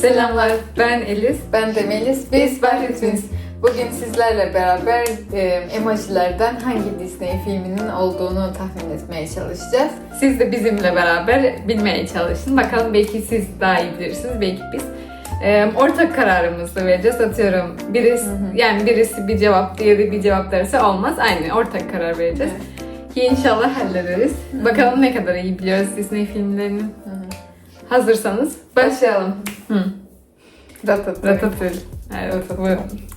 Selamlar, ben Elis. Ben de Melis. Biz Bahri Twins. Bugün sizlerle beraber e, emojilerden hangi Disney filminin olduğunu tahmin etmeye çalışacağız. Siz de bizimle beraber bilmeye çalışın. Bakalım belki siz daha iyi bilirsiniz, belki biz. Ee, ortak kararımızı vereceğiz. Atıyorum birisi, yani birisi bir cevap, diğeri bir cevap derse olmaz. Aynı ortak karar vereceğiz. Ki inşallah hallederiz. Bakalım ne kadar iyi biliyoruz Disney filmlerini. Hazırsanız başlayalım. Hı. Ratatouille. Ratatouille. Evet,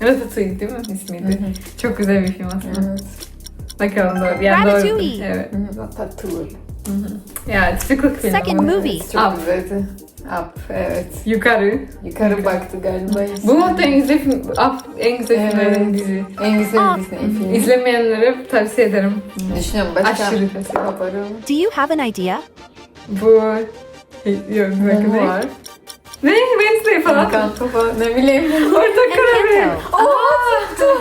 Ratatouille değil mi ismiydi? Çok güzel bir film aslında. Evet. Bakalım doğru. Yani doğru. Ratatouille. Evet. Hı, Ratatouille. Ya tipik film. Second ama. movie. Evet, çok Up. güzeldi. Up, evet. Yukarı. Yukarı baktı galiba. Bu muhtemelen en güzel film, Up en güzel Evet. filmlerden biri. En güzel Up. Disney filmi. İzlemeyenlere tavsiye ederim. Düşünüyorum başka. Aşırı güzel. Yaparım. Do you have an idea? Bu... Yok, ne? var. Ne? Wednesday falan. Encanto falan. Ne bileyim. Ortak karar verin. Encanto.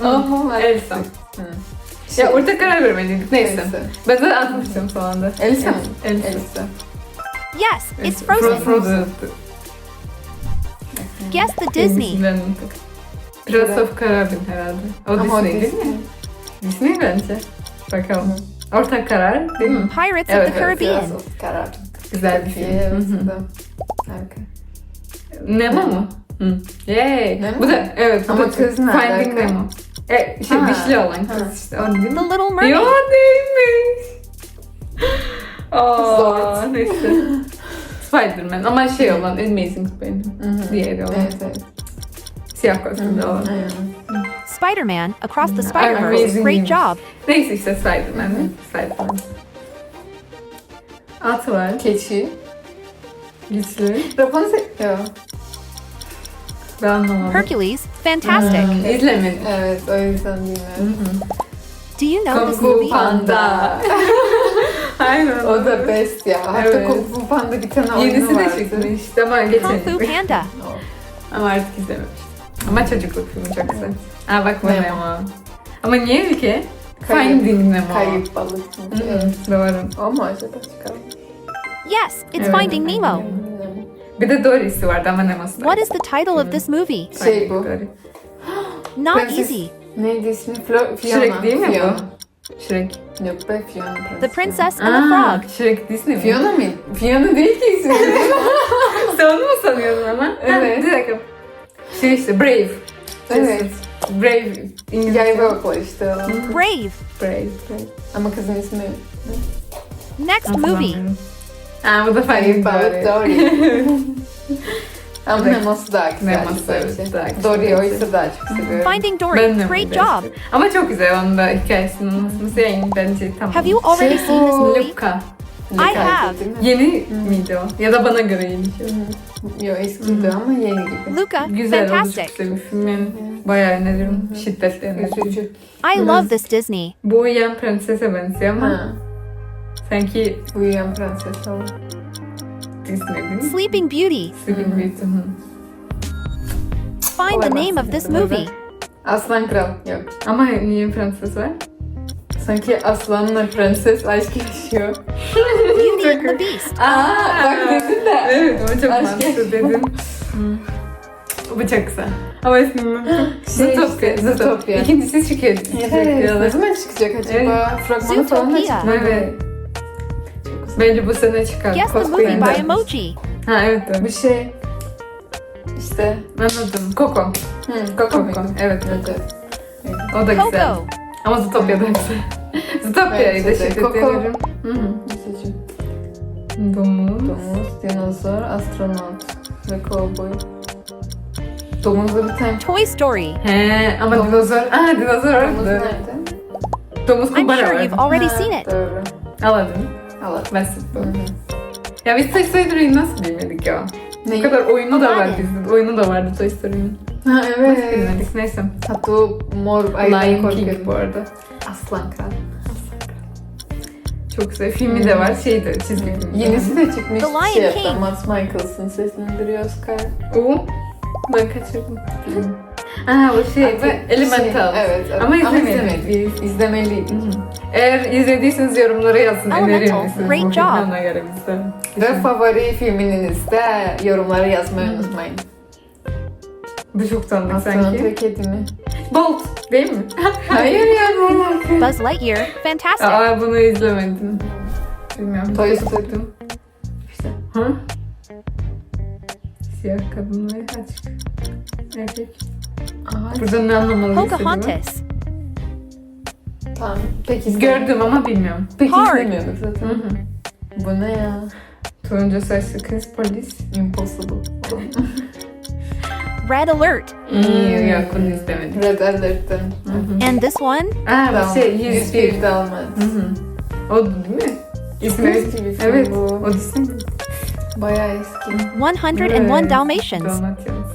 Ama Elsa. Hı. Ya ortak karar vermeliydik. Neyse. Elsa. Ben zaten atmıştım son anda. Elsa mı? Elsa. Elsa. Yes, it's Fro- Frozen. Frozen. Guess the Disney. Pirates of Caribbean herhalde. O Disney değil mi? Disney bence. Bakalım. Ortak karar değil mi? Pirates Evet, of the evet, Caribbean. Of karar. Güzel bir film. Evet. Harika. Nemo mu? Hı. Yay. Nemo? Bu da evet. Bu Ama da kız ne Finding? Nemo. E, şey Ha. dişli olan Ha. kız işte. O değil The mi? Little Yo Mermaid. değilmiş. Aa, neyse. Spider-Man ama şey olan Amazing Spider-Man. Diğeri olan. Evet evet. Siyah kostümlü olan. Aynen. Spider-Man Across the Amazing Spider-Verse. Great job. Neyse işte Spider-Man. Spider-Man. At var. Keçi. Güçlü. Rapunzel. Ben anlamadım. Hercules. Fantastic. Hmm, İzlemedim. Evet o yüzden bilmiyorum. Do you know Kung this Fu movie? Panda. Aynen. O da best ya. Hatta Evet. Kung Fu Panda bir tane oyunu Yenisi de vardı. çıkmıştı ama Kung Fu geçen. Panda. Ama artık izlememiştim. Ama çocukluk filmi çok güzel. Aa bak bu Nemo. Nemo. Ama niye ülke? Kayıp- Finding Nemo. Kayıp balık. Hı, hmm, Evet. Doğru. O mu acaba çıkalım? Yes, it's Evet. Finding Nemo. Bir de Dory'si vardı ama Nemo'su da. What is the title of this movie? Şey bu. Dory. Not Prenses- easy. Neydi ismi? Flo Fiona. Shrek değil mi bu? Fiona. Shrek. Yok be Fiona Prenses. The Princess and the Aa, Frog. Shrek Disney mi? Fiona mı? Fiona değil ki ismi. Sen onu mu sanıyordun ama? Evet. Ha, bir dakika. Şey işte Brave. evet. Brave. İngilizce. Yayva okula işte. Brave. Brave. Brave. Ama kızın ismi Next movie. Aa bu da Finding balık Dory. Dory. Ama. Nemo'su daha güzel Nemo'su, daha güzel. Dory oysa daha çok seviyorum. Finding Dory. Great job. Ama çok güzel onun da hikayesinin anlatması yani bence tamam. Have you already Şey, seen this movie? Luca. I have. Yeni miydi o? Ya da bana göre yeni şey. Yok eskiydi ama yeni gibi. Luca. Güzel oldu çok Fantastic. güzel bir film. Yani bayağı öneririm. Şiddetle öneririm. Üzücü. I love this Disney. Bu uyuyan prensese benziyor ama Ha. sanki Uyuyan prenses o. Disney değil mi? Sleeping Beauty. Sleeping Beauty. hı. Find the name of this movie. Aslan Kral. Yok. Ama niye prenses var? Sanki aslanla prenses aşk yaşıyor. Beauty and the Beast. Aa, bak dedin de. Evet ama çok Aşk mantıklı dedim. Hı. Bu çok güzel. Ama ismini. Şey Zootopia. işte, Zootopia. İkincisi çıkıyor. Evet. Ne zaman çıkacak acaba? Fragmanı falan da Zootopia. Evet. Bence bu sene çıkar. Guess the movie by emoji. Ha evet doğru. Bir şey. İşte. Anladım. Coco. Hı, Coco. muydu? Evet. Evet, evet. O da güzel. Coco. Ama Zootopia Evet, evet. şiddet Coco. veririm. Hı hı. Mesajı. Domuz. Domuz, dinozor, astronot ve kovboy. Domuzda bir tane Toy Story. He ama dinozor. Aa dinozor Domuz vardı. nerede? Domuz I'm kumbara sure you've already Ha, seen it. Doğru. Aladın. Allah. Basit bu. Ya biz Toy Story'yi nasıl bilmedik ya? Ne? Bu kadar oyunu da var Aladdin. bizde. Oyunu da vardı Toy Story'nin. Ha Nasıl evet. bilmedik neyse. O mor ayıdan korkuyorum. bu arada. Aslan Kral. Çok güzel. Filmi de var. Şey de çizgi film. Yenisi de çıkmış. The Lion şey yaptı, King. Mads Mikkelsen seslendiriyor Oscar. O. Ben kaçırdım. Aa bu şey bu Elemental. Şey, evet, evet. Ama izlemedik. İzlemeliydik. Eğer izlediyseniz yorumlara yazın. Elemental, Önerir misiniz great bu job. filmi ona göre. Ve favori filminizi de yorumlara yazmayı Hmm. unutmayın. Bu çok tanıdık Aslanat sanki. kedi mi? Bolt değil mi? Hayır ya alaka? Buzz Lightyear. Fantastic. Aa bunu izlemedim. Bilmiyorum. Toy Story. İşte. Ha? Siyah kadın ve açık. Erkek. Aa, Burada ne anlamalıyız acaba? Pocahontas. tamam. Peki izle- Gördüm ama bilmiyorum. Peki Hard. izlemiyorduk Hı zaten. hı. Bu ne ya? Turuncu saçlı kız polis. Impossible. Red Alert. Mm. Yok bunu izlemedim. Red Alert'ten. Hı mm-hmm. hı. And this one? Aa Tamam. bu şey 101. 101 Dalmat. Hı hı. O değil mi? İsmi Eski bir film Evet. bu. O Disney mi? Bayağı eski. 101 Evet. Dalmatians. Dalmatians.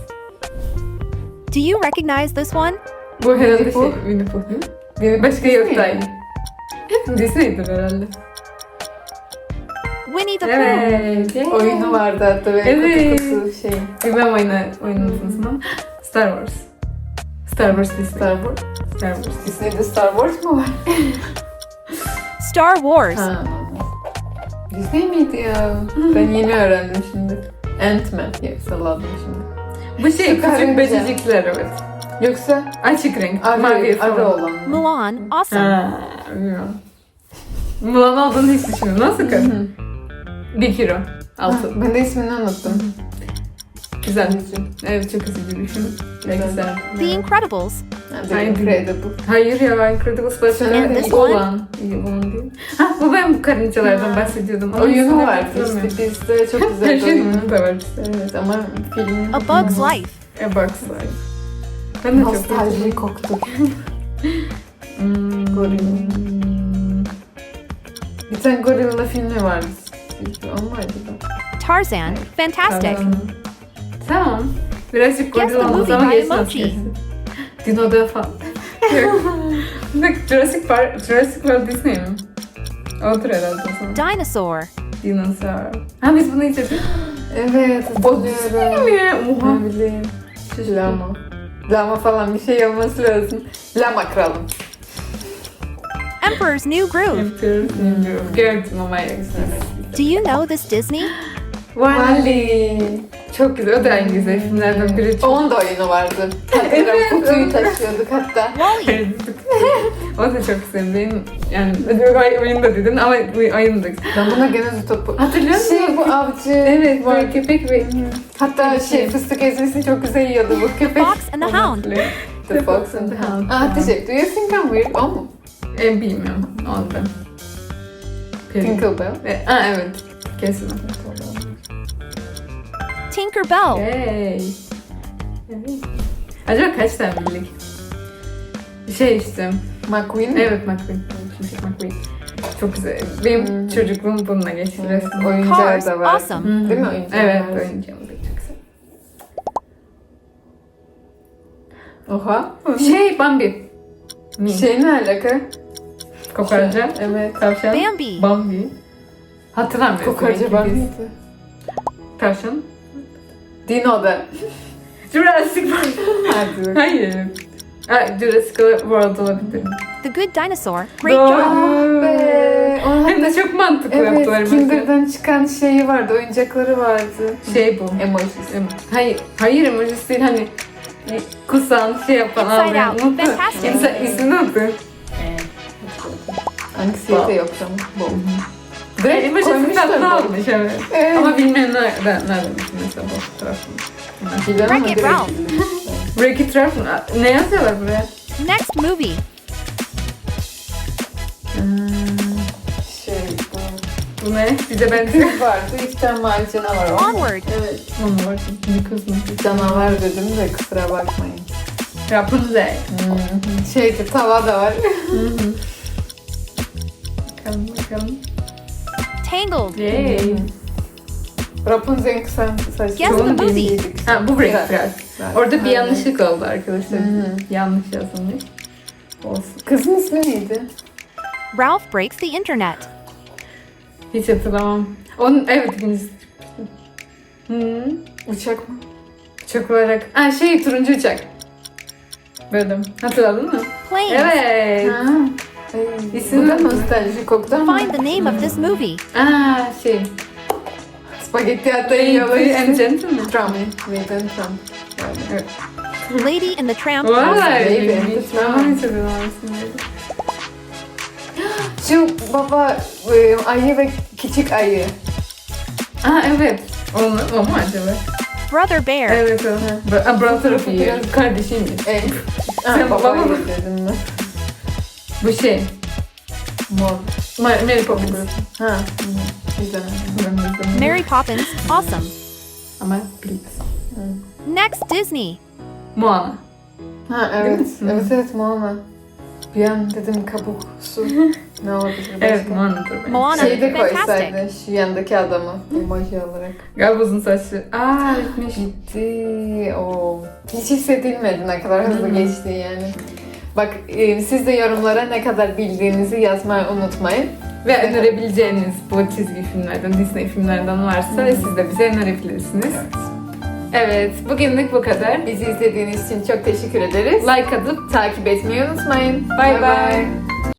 Do you recognize this one? Bu herhalde Winnie Pooh. şey Winnie Pooh değil mi? Benim Başka yok Disney da. mi? Hep Disney'dir herhalde. Winnie the Pooh. Evet. yeah. Oyunu vardı hatta ve Evet. kutu kutu şey. Bilmem oyunu, oyunun ama Star Wars. Star Wars Disney. Star Wars. Star Wars. Disney'de Star Wars mu var? Star Wars. Ha. Disney miydi ya? Ben yeni öğrendim şimdi. Ant-Man. Yok salladım şimdi. Bu şey Süper küçük Ninja. böcecikler evet. Yoksa Açık renk. arı, mavi arı olan. mı? Mulan. Awesome. Ha, bilmiyorum. Mulan olduğunu hiç düşünmüyorum. Nasıl kadın? Bir kilo. Altı. Ben de ismini unuttum. Güzel. Evet çok üzücü bir film. Ve Güzel. güzel. The Incredibles. The Aynen. Incredible. Hayır ya Incredibles başka mi? olan. Olan değil. Ha bu ben bu karıncalardan bahsediyordum. Ama Oyunu hatırlamıyorum. işte bizde çok Her güzel şeyin oyunu. da var işte. Evet ama film A Bug's Life. A Bug's Life. Ben de çok nostalji koktu. Hmm. Gorilla. Bir tane gorilla filmi vardı. O? Tarzan. Fantastic. Tamam. Tamam. Birazcık Guess the movie by emoji. falan. Yok. Bak Jurassic Park, Jurassic World Disney mi? Odur herhalde o zaman. Dinosaur. Dinozor. Ha biz bunu izledik. Evet hatırlıyorum. mi? Oha. Ne bileyim. Lama. Lama falan bir şey olması lazım. Lama kralım. Emperor's New Groove. Yapıyoruz. Bilmiyorum. Gördüm ama. Do you know this Disney? Wall-E. Çok güzel. O da en güzel filmlerden biri. Çok Onun da oyunu vardı. Hatırlıyorum Evet, kutuyu taşıyorduk hatta. Wally. o da çok. Benim yani oy- oyunu da dedin ama bu oyunu da güzel. Ben buna gene topu. Hatırlıyor musun? Şey bu avcı. Evet, var. böyle köpek ve Hatta şey fıstık ezmesini çok güzel yiyordu bu köpek. Fox and the Hound. The Fox and the Hound. Aa teşekkür. Do you think I'm weird? O mu? E, bilmiyorum. Oldu. Tinkerbell. E, aa, evet. Kesin. Tinkerbell. Hey. Evet. Acaba kaç tane bildik? Şey işte. McQueen mi? Evet McQueen. Çünkü McQueen. Çok güzel. Benim Hmm. çocukluğum bununla geçti resmen. oyuncağı da var. Awesome. Hı. Değil mi oyuncağı Evet var? oyuncağım da çok güzel. Oha. Şey Bambi. Şey ne alaka? Kokarca. Evet. Tavşan. Bambi. Bambi. Hatırlamıyorum. Kokarca mıydı? Tavşan. Dino'da. Jurassic Park. Hadi. Hayır. Ha, Jurassic World olabilir. The Good Dinosaur. Great Doğru. job. Ah be. Hem de çok mantıklı yaptılar. evet. Kinder'dan çıkan şeyi vardı, oyuncakları vardı. Şey bu. Emojis. Em- Hayır, hayır emojisi değil hani kusan şey yapan Inside. Out. Fantastic. İnsan ismini unuttu. Anksiyete yok tamam. Bu. Direkt emojisi koymuşlar tatlı bu. almış evet. Evet. Ama bilmeyenler nereden nereden mesela bu fotoğrafını. Bilemem ama Wreck-It direkt Ralph. bilir. Wreck-It Ralph mı? Ne yazıyorlar buraya? Next movie. Şey bu. Bu ne? Bize benziyor. Kız vardı, iki tane canavar var. Onward. Evet. Onu var. Bir kız mı? Canavar dedim de kusura bakmayın. Rapunzel. Hmm. Şeydi, tava da var. Bakalım bakalım. Tangled. Yay. Rapunzel'in kısa saçlı. Guess the movie. Ha bu Güzel. Ralph. Orada bir yanlışlık oldu arkadaşlar. Hı hı. Yanlış yazılmış. Olsun. Kızın ismi neydi? Ralph breaks the internet. Hiç hatırlamam. Onun evet ikincisi. Hı. Uçak mı? Uçak olarak. Ha şey turuncu uçak. Bölüm. Hatırladın mı? Planes. Evet. Ha. Da ne? nostaljik koktu ama. Find the name of this movie. Aa şey. Spagetti yiyorlar. and Gentleman. Trump. Lady and Trump. Evet. Lady and the Tramp. Vay. Hatırladım aslında. Şu baba e, ayı ve küçük ayı. Aa evet. O, mu- o mu acaba? Brother Bear. Evet o. Brother. Biraz- Kardeşiymiş. Evet. Sen baba dedim ben. Bu şey. Mor. Ma- Mary Poppins. Ha. Bilmiyorum. Mary Poppins. Awesome. Ama bilmez. Next, Disney. Moana. Ha Değil evet. mi? Evet evet Moana. Bir an dedim kabuk su. ne olabilir? Evet? Moana'dır bence. Moana. Şey de koysaydı şu yandaki adamı emoji olarak. Galiba uzun saçlı. Aa bitmiş. Gitti. Oo. Hiç hissedilmedi ne kadar hızlı Hı hı. geçti yani. Bak e, siz de yorumlara ne kadar bildiğinizi yazmayı unutmayın. Ve önerebileceğiniz bu çizgi filmlerden, Disney filmlerden varsa siz de bize önerebilirsiniz. Evet, bugünlük bu kadar. Bizi izlediğiniz için çok teşekkür ederiz. Like atıp Takip etmeyi unutmayın. Bye bye.